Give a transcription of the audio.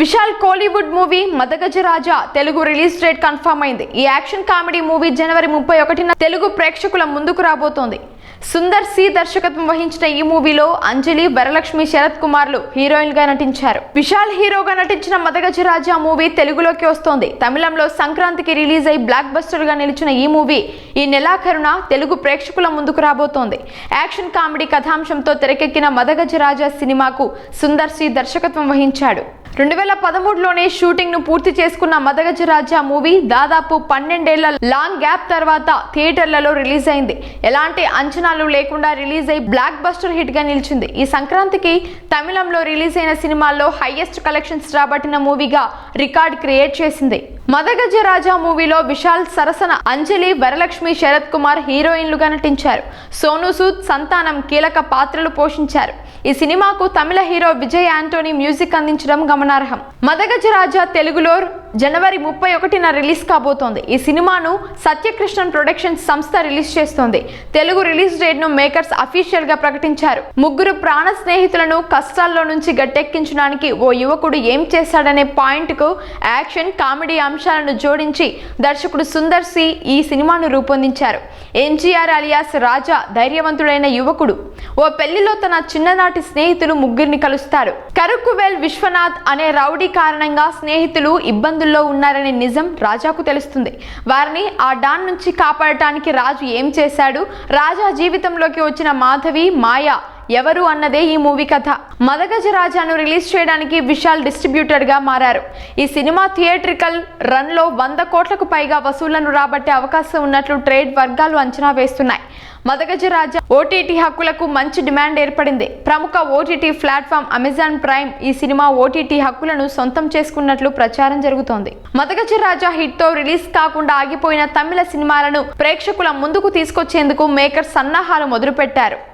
Vishal Kollywood movie Madagaja Raja Telugu release date confirm అయింది. ఈ action comedy movie జనవరి ముప్పై ఒకటిన తెలుగు ప్రేక్షకుల ముందుకు రాబోతోంది. సుందర్ సి దర్శకత్వం వహించిన ఈ మూవీలో అంజలి వరలక్ష్మి శరత్ కుమార్లు హీరోయిన్గా నటించారు. విశాల్ హీరోగా నటించిన మదగజ రాజా మూవీ తెలుగులోకి వస్తోంది. తమిళంలో సంక్రాంతికి రిలీజ్ అయి బ్లాక్ బస్టర్గా నిలిచిన ఈ మూవీ ఈ నెలాఖరున తెలుగు ప్రేక్షకుల ముందుకు రాబోతోంది. యాక్షన్ కామెడీ కథాంశంతో తెరకెక్కిన మదగజ రాజా సినిమాకు సుందర్ సి దర్శకత్వం వహించాడు. రెండు వేల పదమూడులోనే షూటింగ్ను పూర్తి చేసుకున్న మదగజ రాజా మూవీ దాదాపు పన్నెండేళ్ళ లాంగ్ గ్యాప్ తర్వాత థియేటర్లలో రిలీజ్ అయింది. ఎలాంటి అంచనాలు లేకుండా రిలీజ్ అయి బ్లాక్ బస్టర్ హిట్గా నిలిచింది. ఈ సంక్రాంతికి తమిళంలో రిలీజ్ అయిన సినిమాల్లో హైయెస్ట్ కలెక్షన్స్ రాబట్టిన మూవీగా రికార్డ్ క్రియేట్ చేసింది. మదగజ రాజా మూవీలో విశాల్ సరసన అంజలి వరలక్ష్మి శరత్ కుమార్ హీరోయిన్లుగా నటించారు. సోను సూద్ సంతానం కీలక పాత్రలు పోషించారు. ఈ సినిమాకు తమిళ హీరో విజయ్ యాంటోనీ మ్యూజిక్ అందించడం గమనార్హం. మదగజ రాజా తెలుగులో జనవరి ముప్పై ఒకటిన రిలీజ్ కాబోతోంది. ఈ సినిమాను సత్యకృష్ణన్ ప్రొడక్షన్స్ సంస్థ రిలీజ్ చేస్తోంది. తెలుగు రిలీజ్ డేట్ను మేకర్స్ అఫీషియల్గా ప్రకటించారు. ముగ్గురు ప్రాణ స్నేహితులను కష్టాల్లో నుంచి గట్టెక్కించడానికి ఓ యువకుడు ఏం చేశాడనే పాయింట్కు యాక్షన్ కామెడీ అంశాలను జోడించి దర్శకుడు సుందర్ సి ఈ సినిమాను రూపొందించారు. ఎన్టీఆర్ అలియాస్ రాజా ధైర్యవంతుడైన యువకుడు. ఓ పెళ్ళిలో తన చిన్ననాటి స్నేహితులు ముగ్గురిని కలుస్తారు. కరుక్కువేల్ విశ్వనాథ్ అనే రౌడీ కారణంగా స్నేహితులు ఇబ్బంది ఇబ్బందుల్లో ఉన్నారనే నిజం రాజాకు తెలుస్తుంది. వారిని ఆ డాన్ నుంచి కాపాడటానికి రాజు ఏం చేశాడు? రాజా జీవితంలోకి వచ్చిన మాధవి మాయ ఎవరు అన్నదే ఈ మూవీ కథ. మదగజ రాజాను రిలీజ్ చేయడానికి విశాల్ డిస్ట్రిబ్యూటర్గా మారారు. ఈ సినిమా థియేట్రికల్ రన్లో వంద కోట్లకు పైగా వసూళ్ళను రాబట్టే అవకాశం ఉన్నట్లు ట్రేడ్ వర్గాలు అంచనా వేస్తున్నాయి. మదగజ రాజా ఓటీటీ హక్కులకు మంచి డిమాండ్ ఏర్పడింది. ప్రముఖ ఓటీటీ ప్లాట్ఫామ్ అమెజాన్ ప్రైమ్ ఈ సినిమా ఓటీటీ హక్కులను సొంతం చేసుకున్నట్లు ప్రచారం జరుగుతోంది. మదగజ రాజా హిట్తో రిలీజ్ కాకుండా ఆగిపోయిన తమిళ సినిమాలను ప్రేక్షకుల ముందుకు తీసుకొచ్చేందుకు మేకర్ సన్నాహాలు మొదలుపెట్టారు.